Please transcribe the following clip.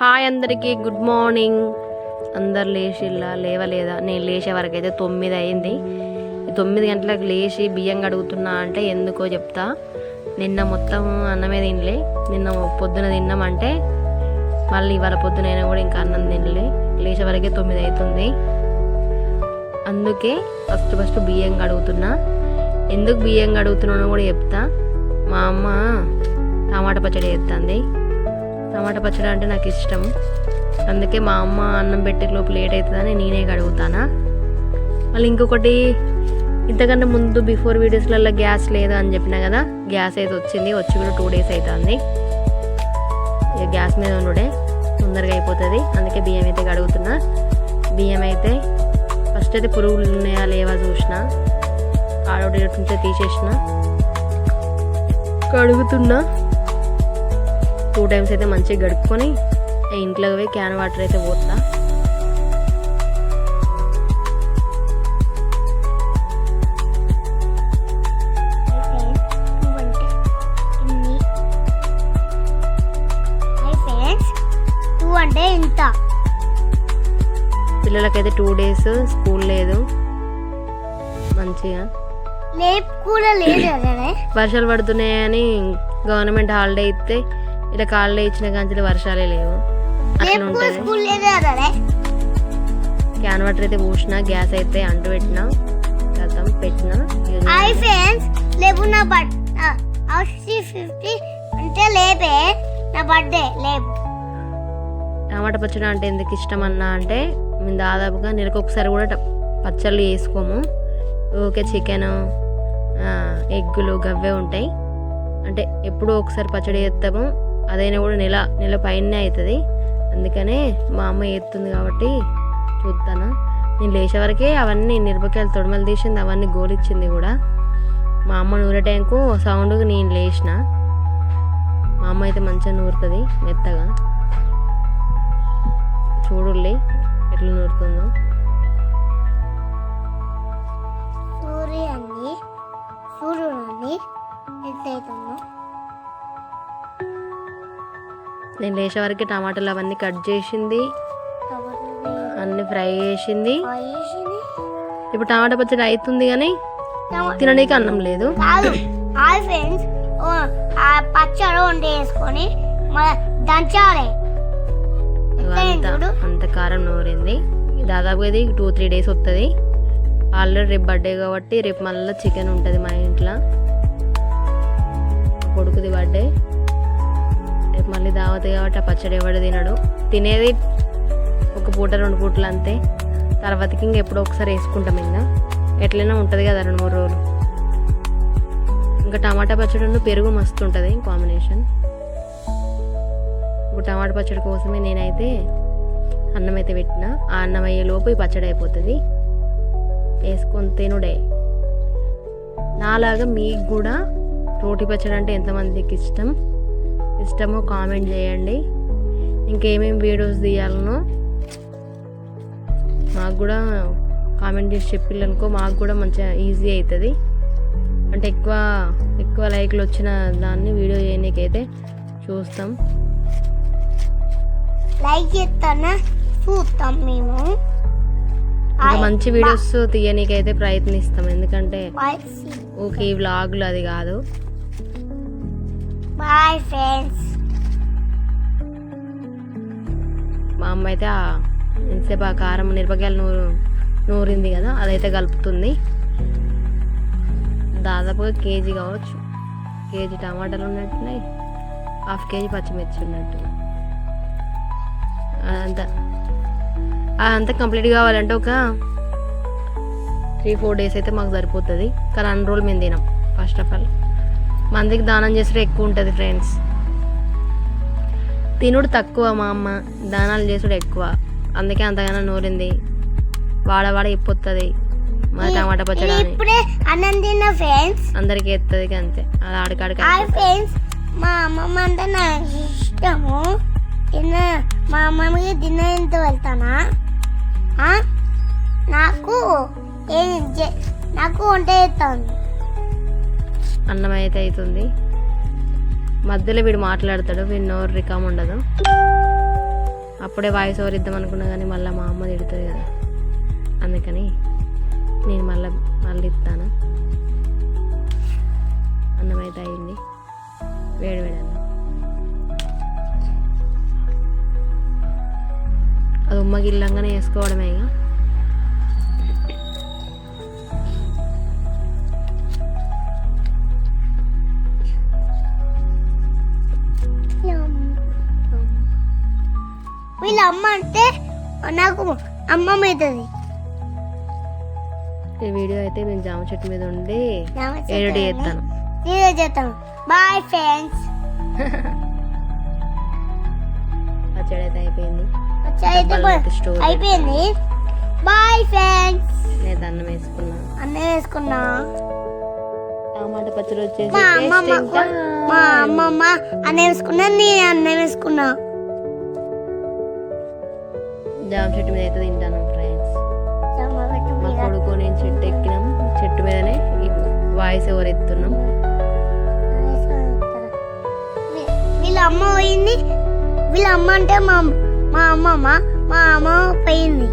Hi అందరికీ good morning. అందరు లేచిల్లా లేవలేదా? నేను లేచే వరకు అయితే తొమ్మిది అయింది. తొమ్మిది గంటలకు లేచి బియ్యం కడుగుతున్నా అంటే ఎందుకో చెప్తా. నిన్న మొత్తం అన్నమే తినలే. నిన్న పొద్దున తిన్నామంటే మళ్ళీ ఇవాళ పొద్దునైనా కూడా ఇంకా అన్నం తినలే. లేచే వరకే తొమ్మిది అవుతుంది అందుకే ఫస్ట్ ఫస్ట్ బియ్యం కడుగుతున్నా. ఎందుకు బియ్యం కడుగుతున్నానో కూడా చెప్తా. మా అమ్మ టమాటా పచ్చడి చేస్తుంది టమాటా పచ్చడి అంటే నాకు ఇష్టం. అందుకే మా అమ్మ అన్నం పెట్టే లోపు లేట్ అవుతుందని నేనే కడుగుతానా? మళ్ళీ ఇంకొకటి ఇంతకన్నా ముందు బిఫోర్ వీడియోస్లలో గ్యాస్ లేదు అని చెప్పిన కదా గ్యాస్ అయితే వచ్చింది వచ్చి కూడా టూ డేస్ అవుతుంది ఇక గ్యాస్ మీద ఉండే తొందరగా అయిపోతుంది. అందుకే బియ్యం అయితే కడుగుతున్నా. బియ్యం అయితే ఫస్ట్ అయితే పురుగులు ఉన్నాయా లేవా చూసిన. ఆడోడి నుంచే తీసేసిన. కడుగుతున్నా. టూ టైమ్స్ అయితే మంచిగా గడుపుకొని ఇంట్లో పోయి క్యాన్ వాటర్ అయితే పోతా. అంటే ఇంత పిల్లలకైతే టూ డేస్ స్కూల్ లేదు. మంచిగా. వర్షాలు పడుతున్నాయని గవర్నమెంట్ హాలిడే ఇస్తే ఇలా హాలిడే ఇచ్చిన కానీ వర్షాలే లేవు. అట్లా ఉంటుంది క్యాన్ వాటర్ అయితే పోసిన గ్యాస్ అయితే అంటు పెట్టిన గతం పెట్టిన హాయ్ ఫ్రెండ్స్ లేపు నా బర్త్ ఫిఫ్టీ ఫిఫ్టీ అంటే లేపే నా బర్త్డే లేపు. టమాటా పచ్చడి అంటే ఎందుకు ఇష్టం అన్నా అంటే మేము దాదాపుగా నెలకు ఒకసారి కూడా పచ్చళ్ళు వేసుకోము ఓకే చికెన్ ఎగ్గులు గవ్వే ఉంటాయి. అంటే ఎప్పుడో ఒకసారి పచ్చడి చేస్తాము. అదైనా కూడా నెల నెల పైనే అవుతుంది అందుకనే మా అమ్మ ఎత్తుంది కాబట్టి చూస్తాను నేను లేచే వరకే అవన్నీ మిరపకాయలు తొడమలు తీసింది అవన్నీ గోలిచ్చింది కూడా. మా అమ్మ నూరే టైంకు సౌండ్కి నేను లేచిన. మా అమ్మ అయితే మంచిగా నూరుతుంది మెత్తగా. చూడుల్లి ఎట్లా నూరుతుందో. సూర్యాన్ని సూర్యుడిని అవుతుందో నేను లేచే వరకు టమాటాలు అవన్నీ కట్ చేసింది. అన్ని ఫ్రై చేసింది. ఇప్పుడు టమాటా పచ్చడి అవుతుంది కానీ తినడానికి అన్నం లేదు. ఫ్రెండ్స్ పచ్చడి వండి వేసుకొని మన దంచాలి. అంత కారం నూరింది. దాదాపు ఇది టూ త్రీ డేస్ వస్తుంది ఆల్రెడీ రేపు బర్త్డే కాబట్టి రేపు మళ్ళీ చికెన్ ఉంటుంది మా ఇంట్లో. కొడుకుది బర్త్డే. రేపు మళ్ళీ దావత్ కాబట్టి ఆ పచ్చడి ఎవడు తినడు. తినేది ఒక పూట రెండు పూటలు అంతే. తర్వాతకి ఇంక ఎప్పుడో ఒకసారి వేసుకుంటాం ఇంకా. ఎట్లైనా ఉంటుంది కదా రెండు మూడు రోజులు. ఇంకా టమాటా పచ్చడి పెరుగు మస్తు ఉంటుంది కాంబినేషన్. ఇప్పుడు టమాటా పచ్చడి కోసమే నేనైతే అన్నం అయితే పెట్టిన. ఆ అన్నం అయ్యే లోపు ఈ పచ్చడి అయిపోతుంది. వేసుకొని తినుడే. నాలాగా మీకు కూడా రోటి పచ్చడి అంటే ఎంతమందికి ఇష్టం? ఇష్టమో కామెంట్ చేయండి. ఇంకేమేమి వీడియోస్ తీయాలనో మాకు కూడా కామెంట్ చేసి చెప్పిల్లనుకో మాకు కూడా మంచిగా ఈజీ అవుతుంది అంటే ఎక్కువ ఎక్కువ లైక్లు వచ్చిన దాన్ని వీడియో చేయనీకైతే చూస్తాం. లైక్ చేస్తానా చూస్తాం మేము. మంచి వీడియోస్ తీయనీకైతే ప్రయత్నిస్తాం. ఎందుకంటే ఓకే ఈ వ్లాగులు అది కాదు. బాయ్ ఫ్రెండ్స్ మా అమ్మ అయితే ఎంతసేపు ఆ కారం మిరపకాయలు నూరు నూరింది కదా అదైతే కలుపుతుంది. దాదాపుగా కేజీ కావచ్చు. కేజీ టమాటాలు ఉన్నట్టున్నాయి. హాఫ్ కేజీ పచ్చిమిర్చి ఉన్నట్టు. అదంతా. అదంతా కంప్లీట్ కావాలంటే ఒక త్రీ ఫోర్ డేస్ అయితే మాకు సరిపోతుంది. కానీ అన్ని రోజులు మేము తినాం ఫస్ట్ ఆఫ్ ఆల్. మందికి దానం చేస్తే ఎక్కువ ఉంటుంది ఫ్రెండ్స్ తినుడు తక్కువ మా అమ్మ దానాలు చేసుడు ఎక్కువ. అందుకే అంతగానో నూరింది. వాడ వాడ ఇప్పొస్తుంది మా టమాటా పచ్చడి ఇప్పుడే అన్నం తిన్న ఫ్రెండ్స్ అందరికి ఎత్తది అంతే. అది ఆడికాడికి ఫ్రెండ్స్ మా అమ్మమ్మ అంటే నాకు ఇష్టము. తిన్న మా అమ్మమ్మకి తిన్న ఎంత వెళ్తానా? నాకు నాకు వంట చేస్తాను అన్నం అయితే అవుతుంది మధ్యలో వీడు మాట్లాడతాడు వీడు నోరు రికామ్ ఉండదు. అప్పుడే వాయిస్ ఓవర్ ఇద్దాం అనుకున్నా కానీ మళ్ళీ మా అమ్మ తిడుతుంది కదా. అందుకని నేను మళ్ళీ మళ్ళీ ఇస్తాను అన్నం అయితే అయింది వేడి వేడి అన్నం. అది ఉమ్మకి ఇల్లంగానే వేసుకోవడమే ఇక. వీళ్ళ అమ్మ అంటే నాకు అమ్మమ్మ అవుతుంది ఈ వీడియో అయితే నేను జామ చెట్టు మీద ఉండి ఎడిట్ చేస్తాను. నేను చేస్తాను. బాయ్ ఫ్రెండ్స్ పచ్చడి అయితే అయిపోయింది. అయిపోయింది. బాయ్ ఫ్రెండ్స్ నేను అన్నం వేసుకున్నా. అన్నీ వేసుకున్నా. టమాటా పచ్చడి వచ్చేసి మా అమ్మమ్మ అన్నం వేసుకున్నా నేను అన్నం వేసుకున్నా. జామ చెట్టు మీద అయితే తింటాను ఫ్రెండ్స్ మా కొడుకు నేను చెట్టు ఎక్కినాం. చెట్టు మీదనే వాయిస్ ఎవరు ఎత్తున్నాం? వీళ్ళ అమ్మ పోయింది. వీళ్ళ అమ్మ అంటే మా మా అమ్మమ్మ. మా అమ్మ పోయింది.